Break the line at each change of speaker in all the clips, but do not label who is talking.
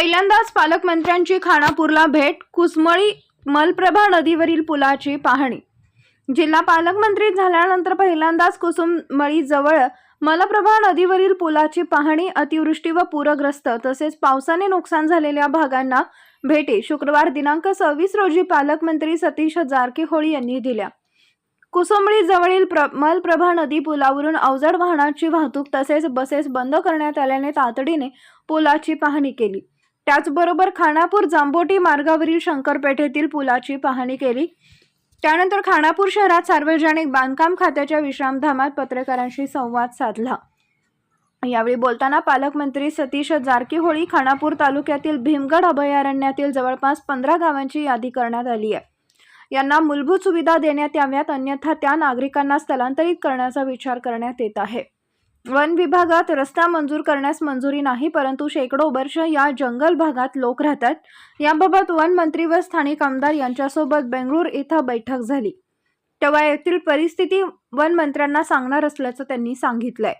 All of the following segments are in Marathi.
पहिल्यांदाच पालकमंत्र्यांची खानापूरला भेट कुसमळी मलप्रभा नदीवरील पुलाची पाहणी. जिल्हा पालकमंत्री झाल्यानंतर पहिल्यांदाच कुसुमळीजवळ मलप्रभा नदीवरील पुलाची पाहणी अतिवृष्टी व पूरग्रस्त तसेच पावसाने नुकसान झालेल्या भागांना भेटी शुक्रवार दिनांक सव्वीस रोजी पालकमंत्री सतीश जारकीहोळी यांनी दिल्या. कुसुंबळी जवळील प्र मलप्रभा नदी पुलावरून अवजड वाहनाची वाहतूक तसेच बसेस बंद करण्यात आल्याने तातडीने पुलाची पाहणी केली. त्याचबरोबर खानापूर जांबोटी मार्गावरील शंकरपेठेतील पुलाची पाहणी केली. त्यानंतर खानापूर शहरात सार्वजनिक बांधकाम खात्याच्या विश्रामधामात पत्रकारांशी संवाद साधला. यावेळी बोलताना पालकमंत्री सतीश जारकीहोळी खानापूर तालुक्यातील भीमगड अभयारण्यातील जवळपास पंधरा गावांची यादी करण्यात आली आहे. यांना मूलभूत सुविधा देण्यात याव्यात अन्यथा त्या नागरिकांना स्थलांतरित करण्याचा विचार करण्यात येत आहे. वन विभागात रस्ता मंजूर करण्यास मंजुरी नाही परंतु शेकडो वर्ष या जंगल भागात लोक राहतात. याबाबत वन मंत्री व स्थानिक आमदार यांच्यासोबत बेंगळूर इथं बैठक झाली. तेव्हा येथील परिस्थिती वन मंत्र्यांना सांगणार असल्याचं त्यांनी सांगितलंय.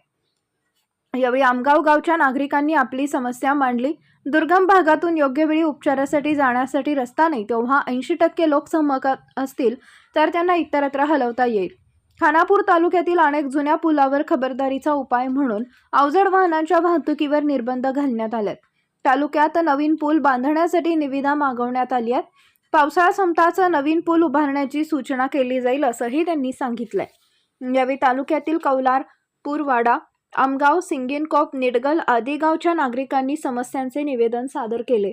यावेळी आमगाव गावच्या नागरिकांनी आपली समस्या मांडली. दुर्गम भागातून योग्य वेळी उपचारासाठी जाण्यासाठी रस्ता नाही तेव्हा ऐंशी टक्के लोक सहमत असतील तर त्यांना इतरत्र हलवता येईल. खानापूर तालुक्यातील अनेक जुन्या पुलावर खबरदारीचा उपाय म्हणून अवजड वाहनांच्या वाहतुकीवर निर्बंध घालण्यात आलेत. तालुक्यात नवीन पूल बांधण्यासाठी निविदा मागवण्यात आली आहेत. पावसाळा संपताच नवीन पूल उभारण्याची सूचना केली जाईल असंही त्यांनी सांगितलंय. यावेळी तालुक्यातील कौलार पूरवाडा आमगाव सिंगिनकॉप निडगल आदी गावच्या नागरिकांनी समस्यांचे निवेदन सादर केले.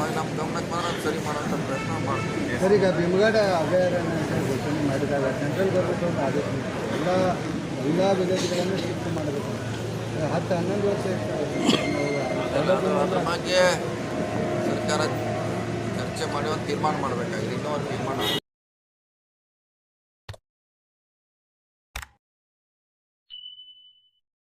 ಇವಾಗ ನಮ್ಮ ಗಮನಕ್ಕೆ ಬಂದ್ರೆ ಅದು ಸರಿ ಮಾಡೋಂಥ ಪ್ರಯತ್ನ ಮಾಡ್ತೀವಿ
ಸರ್ ಈಗ ಭೀಮಗಡ ಅಭಯಾರಣ್ಯ ಅಂತ ಘೋಷಣೆ ಮಾಡಿದಾಗ ಸೆಂಟ್ರಲ್ ಗೌರ್ಮೆಂಟ್ ಒಂದು ಆದೇಶ. ಎಲ್ಲ ಎಲ್ಲ ವಿಲೇಜ್ಗಳನ್ನು ಶಿಫ್ಟ್ ಮಾಡಬೇಕು ಹತ್ತು ಹನ್ನೊಂದು ವರ್ಷ
ಅದ್ರ ಬಗ್ಗೆ ಸರ್ಕಾರ ಚರ್ಚೆ ಮಾಡಿ ಒಂದು ತೀರ್ಮಾನ ಮಾಡಬೇಕಾಗಿದೆ ಇನ್ನೂ ಒಂದು ತೀರ್ಮಾನ.